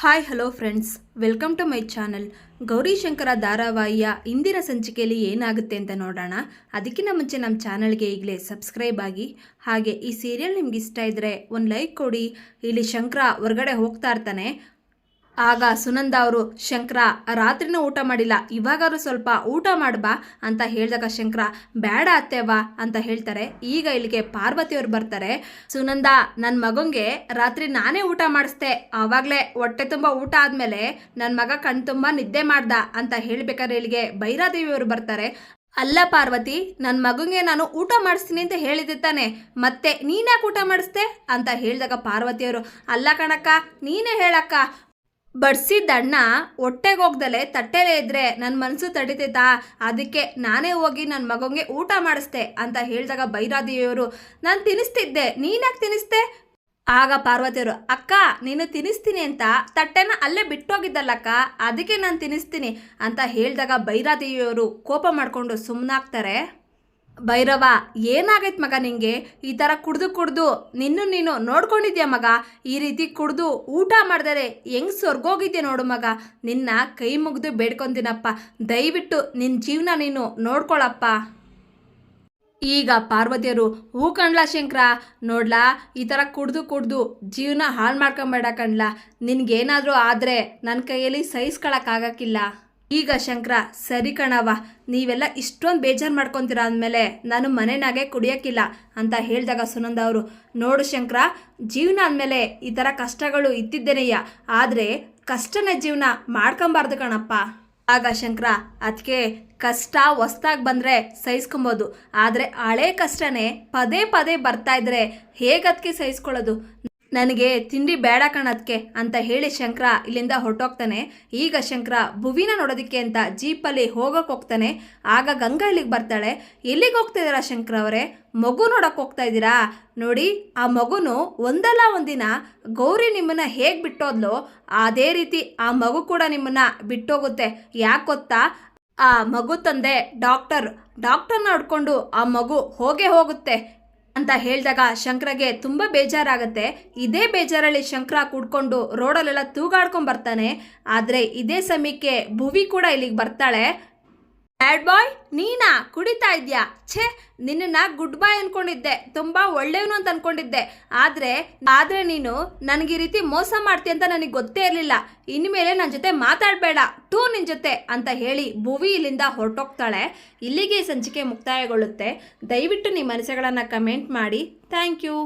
Hi hello friends welcome to my channel Gowrishankara ಧಾರಾವಾಹಿಯ ಇಂದಿನ ಸಂಚಿಕೆಯಲ್ಲಿ ಏನಾಗುತ್ತೆ ಅಂತ ನೋಡೋಣ. ಅದಕ್ಕಿಂತ ಮುಂಚೆ ನಮ್ಮ ಚಾನಲ್ಗೆ ಈಗಲೇ ಸಬ್ಸ್ಕ್ರೈಬ್ ಆಗಿ. ಹಾಗೆ ಈ ಸೀರಿಯಲ್ ನಿಮ್ಗೆ ಇಷ್ಟ ಇದ್ದರೆ ಒಂದು ಲೈಕ್ ಕೊಡಿ. ಇಲ್ಲಿ ಶಂಕರ ಹೊರಗಡೆ ಹೋಗ್ತಾ ಇರ್ತಾನೆ. ಆಗ ಸುನಂದ ಅವರು, ಶಂಕರ, ರಾತ್ರಿನೂ ಊಟ ಮಾಡಿಲ್ಲ, ಇವಾಗಾದ್ರೂ ಸ್ವಲ್ಪ ಊಟ ಮಾಡ್ಬಾ ಅಂತ ಹೇಳಿದಾಗ ಶಂಕರ ಬೇಡ ಅತ್ತೆವಾ ಅಂತ ಹೇಳ್ತಾರೆ. ಈಗ ಇಲ್ಲಿಗೆ ಪಾರ್ವತಿಯವರು ಬರ್ತಾರೆ. ಸುನಂದ ನನ್ನ ಮಗಂಗೆ ರಾತ್ರಿ ನಾನೇ ಊಟ ಮಾಡಿಸ್ದೆ, ಆವಾಗಲೇ ಹೊಟ್ಟೆ ತುಂಬ ಊಟ ಆದಮೇಲೆ ನನ್ನ ಮಗ ಕಣ್ ತುಂಬ ನಿದ್ದೆ ಮಾಡ್ದ ಅಂತ ಹೇಳಬೇಕಾದ್ರೆ ಇಲ್ಲಿಗೆ ಭೈರಾದೇವಿಯವರು ಬರ್ತಾರೆ. ಅಲ್ಲ ಪಾರ್ವತಿ ನನ್ನ ಮಗಂಗೆ ನಾನು ಊಟ ಮಾಡಿಸ್ತೀನಿ ಅಂತ ಹೇಳಿದ್ದೆ ತಾನೆ, ಮತ್ತೆ ನೀನ್ಯಾಕೆ ಊಟ ಮಾಡಿಸ್ದೆ? ಅಂತ ಹೇಳಿದಾಗ ಪಾರ್ವತಿಯವರು ಅಲ್ಲ ಕಣಕ್ಕ, ನೀನೇ ಹೇಳಕ್ಕ ಬಡ್ಸಿದ್ದಣ್ಣ ಹೊಟ್ಟೆಗೆ ಹೋಗ್ದಲೆ ತಟ್ಟೆಲೇ ಇದ್ರೆ ನನ್ನ ಮನಸ್ಸು ತಡಿತೈತಾ? ಅದಕ್ಕೆ ನಾನೇ ಹೋಗಿ ನನ್ನ ಮಗಂಗೆ ಊಟ ಮಾಡಿಸ್ದೆ ಅಂತ ಹೇಳಿದಾಗ ಬೈರಾದಿಯವರು, ನಾನು ತಿನ್ನಿಸ್ತಿದ್ದೆ ನೀನಾಗಿ ತಿನ್ನಿಸ್ದೆ? ಆಗ ಪಾರ್ವತಿಯವರು, ಅಕ್ಕ, ನೀನು ತಿನ್ನಿಸ್ತೀನಿ ಅಂತ ತಟ್ಟೆನ ಅಲ್ಲೇ ಬಿಟ್ಟೋಗಿದ್ದಲ್ಲಕ್ಕ, ಅದಕ್ಕೆ ನಾನು ತಿನ್ನಿಸ್ತೀನಿ ಅಂತ ಹೇಳಿದಾಗ ಬೈರಾದೇವಿಯವರು ಕೋಪ ಮಾಡಿಕೊಂಡು ಸುಮ್ಮನಾಗ್ತಾರೆ ಭೈರವ, ಏನಾಗೈತೆ ಮಗ ನಿಂಗೆ? ಈ ಥರ ಕುಡ್ದು ಕುಡ್ದು ನಿನ್ನ ನೀನು ನೋಡ್ಕೊಂಡಿದ್ಯಾ ಮಗ? ಈ ರೀತಿ ಕುಡ್ದು ಊಟ ಮಾಡಿದರೆ ಹೆಂಗ್ ಸ್ವರ್ಗೋಗಿದ್ಯಾ ನೋಡು ಮಗ? ನಿನ್ನ ಕೈ ಮುಗಿದು ಬೇಡ್ಕೊಂತೀನಪ್ಪ ದಯವಿಟ್ಟು ನಿನ್ನ ಜೀವನ ನೀನು ನೋಡ್ಕೊಳಪ್ಪ. ಈಗ ಪಾರ್ವತಿಯರು, ಹೂ ಕಣ್ಲಾ ಶಂಕರ? ನೋಡ್ಲಾ, ಈ ಥರ ಕುಡ್ದು ಕುಡ್ದು ಜೀವನ ಹಾಳು ಮಾಡ್ಕೊಂಬೇಡ ಕಣ್ಲಾ. ನಿನಗೇನಾದರೂ ಆದರೆ ನನ್ನ ಕೈಯಲ್ಲಿ ಸಹಿಸ್ಕೊಳಕ್ಕಾಗಕ್ಕಿಲ್ಲ ಈಗ ಶಂಕರ, ಸರಿ ಕಣವ ನೀವೆಲ್ಲ ಇಷ್ಟೊಂದು ಬೇಜಾರು ಮಾಡ್ಕೊತೀರ ಅಂದಮೇಲೆ ನಾನು ಮನೆನಾಗೆ ಕುಡಿಯೋಕ್ಕಿಲ್ಲ ಅಂತ ಹೇಳಿದಾಗ ಸುನಂದ ಅವರು. ನೋಡು ಶಂಕರ, ಜೀವನ ಅಂದಮೇಲೆ ಈ ಥರ ಕಷ್ಟಗಳು ಇತ್ತಿದ್ದೇನೆಯ್ಯ, ಆದರೆ ಕಷ್ಟನೇ ಜೀವನ ಮಾಡ್ಕೊಂಬಾರ್ದು ಕಣಪ್ಪ. ಆಗ ಶಂಕರ ಅದಕ್ಕೆ ಕಷ್ಟ ಹೊಸ್ದಾಗಿ ಬಂದರೆ ಸಹಿಸ್ಕೊಬೋದು, ಆದರೆ ಹಳೆ ಕಷ್ಟನೇ ಪದೇ ಪದೇ ಬರ್ತಾ ಇದ್ರೆ ಹೇಗದಕ್ಕೆ ಸಹಿಸ್ಕೊಳ್ಳೋದು? ನನಗೆ ತಿಂಡಿ ಬೇಡ ಕಾಣೋದಕ್ಕೆ ಅಂತ ಹೇಳಿ ಶಂಕರ ಇಲ್ಲಿಂದ ಹೊರಟೋಗ್ತಾನೆ. ಈಗ ಶಂಕರ ಭುವಿನ ನೋಡೋದಕ್ಕೆ ಅಂತ ಜೀಪಲ್ಲಿ ಹೋಗೋಕೆ ಹೋಗ್ತಾನೆ. ಆಗ ಗಂಗಾ ಇಲ್ಲಿಗೆ ಬರ್ತಾಳೆ. ಎಲ್ಲಿಗೆ ಹೋಗ್ತಾ ಇದ್ದೀರಾ ಶಂಕರ ಅವರೇ? ಮಗು ನೋಡೋಕೆ ಹೋಗ್ತಾ ಇದ್ದೀರಾ? ನೋಡಿ, ಆ ಮಗುನು ಒಂದಲ್ಲ ಒಂದಿನ ಗೌರಿ ನಿಮ್ಮನ್ನು ಹೇಗೆ ಬಿಟ್ಟೋದ್ಲೋ? ಅದೇ ರೀತಿ ಆ ಮಗು ಕೂಡ ನಿಮ್ಮನ್ನು ಬಿಟ್ಟೋಗುತ್ತೆ. ಯಾಕೆ ಗೊತ್ತಾ? ಆ ಮಗು ತಂದೆ ಡಾಕ್ಟರ್. ಡಾಕ್ಟರ್ನ ಹೊಡ್ಕೊಂಡು ಆ ಮಗು ಹೋಗೇ ಹೋಗುತ್ತೆ. ಅಂತ ಹೇಳಿದಾಗ ಶಂಕರಗೆ ತುಂಬ ಬೇಜಾರಾಗತ್ತೆ. ಇದೇ ಬೇಜಾರಲ್ಲಿ ಶಂಕರ ಕೂಡ್ಕೊಂಡು ರೋಡಲ್ಲೆಲ್ಲ ತೂಗಾಡ್ಕೊಂಡು ಬರ್ತಾನೆ. ಆದರೆ ಇದೇ ಸಮಯಕ್ಕೆ ಭುವಿ ಕೂಡ ಇಲ್ಲಿಗೆ ಬರ್ತಾಳೆ. ಬ್ಯಾಡ್ ಬಾಯ್, ನೀನಾ ಕುಡಿತಾ ಇದ್ಯಾ? ಛೇ ನಿನ್ನ ಗುಡ್ ಬಾಯ್ ಅನ್ಕೊಂಡಿದ್ದೆ. ತುಂಬ ಒಳ್ಳೆಯವನು ಅಂತ ಅನ್ಕೊಂಡಿದ್ದೆ. ಆದರೆ ಆದರೆ ನೀನು ನನಗೆ ಈ ರೀತಿ ಮೋಸ ಮಾಡ್ತೀಯ ಅಂತ ನನಗೆ ಗೊತ್ತೇ ಇರಲಿಲ್ಲ. ಇನ್ಮೇಲೆ ನನ್ನ ಜೊತೆ ಮಾತಾಡಬೇಡ. ಟೂ ನಿನ್ನ ಜೊತೆ ಅಂತ ಹೇಳಿ ಭುವಿ ಇಲ್ಲಿಂದ ಹೊರಟೋಗ್ತಾಳೆ. ಇಲ್ಲಿಗೆ ಸಂಚಿಕೆ ಮುಕ್ತಾಯಗೊಳ್ಳುತ್ತೆ. ದಯವಿಟ್ಟು ನಿಮ್ಮ ಮನಸ್ಸುಗಳನ್ನು ಕಮೆಂಟ್ ಮಾಡಿ. Thank you